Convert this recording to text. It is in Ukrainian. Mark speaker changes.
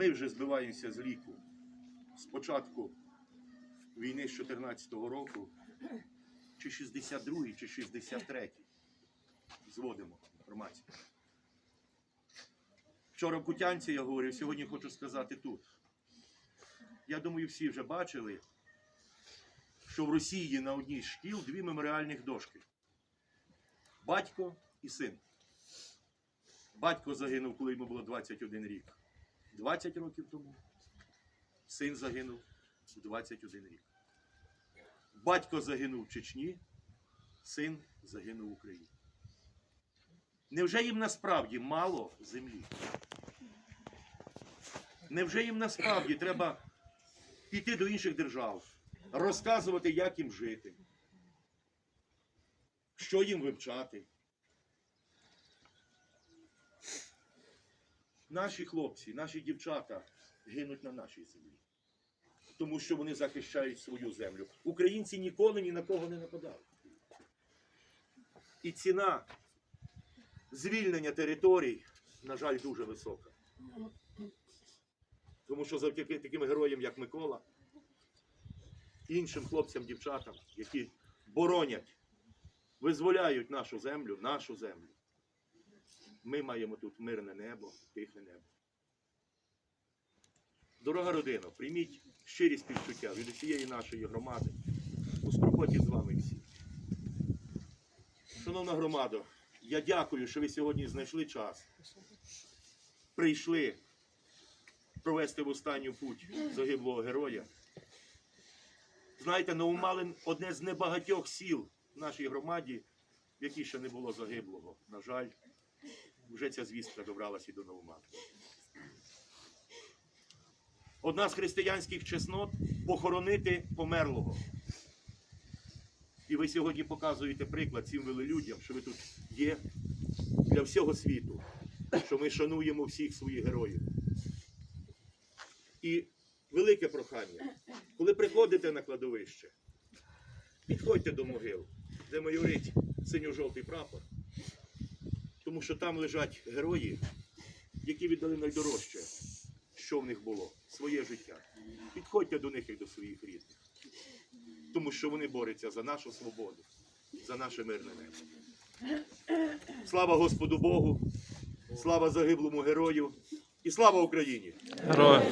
Speaker 1: Ми вже збиваємося з ліку. Спочатку війни з 14-го року, чи 62-й, чи 63-й. Зводимо інформацію. Вчора в Кутянці я говорив, сьогодні хочу сказати тут. Я думаю, всі вже бачили, що в Росії на одній з шкіл дві меморіальних дошки. Батько і син. Батько загинув, коли йому було 21 рік. 20 років тому. Син загинув у 21 рік. Батько загинув в Чечні, син загинув в Україні. Невже їм насправді мало землі? Невже їм насправді треба піти до інших держав, розказувати, як їм жити, що їм вивчати? Наші хлопці, наші дівчата гинуть на нашій землі, тому що вони захищають свою землю. Українці ніколи ні на кого не нападали. І ціна звільнення територій, на жаль, дуже висока. Тому що завдяки таким героям, як Микола, іншим хлопцям, дівчатам, які боронять, визволяють нашу землю, нашу землю. Ми маємо тут мирне небо, тихе небо. Дорога родина, прийміть щирі співчуття від усієї нашої громади у скорботі з вами всі. Шановна громада, я дякую, що ви сьогодні знайшли час. Прийшли провести в останню путь загиблого героя. Знаєте, Новомалин одне з небагатьох сіл в нашій громаді, в якій ще не було загиблого. На жаль, вже ця звістка добралася і до Новомалина. Одна з християнських чеснот похоронити померлого. І ви сьогодні показуєте приклад цим велелюдям, що ви тут є для всього світу, що ми шануємо всіх своїх героїв. І велике прохання, коли приходите на кладовище, підходьте до могил, де майорить синьо-жовтий прапор, тому що там лежать герої, які віддали найдорожче, що в них було, своє життя. Підходьте до них як до своїх рідних, тому що вони борються за нашу свободу, за наше мирне небо. Слава Господу Богу, слава загиблому герою і слава Україні!
Speaker 2: Героям.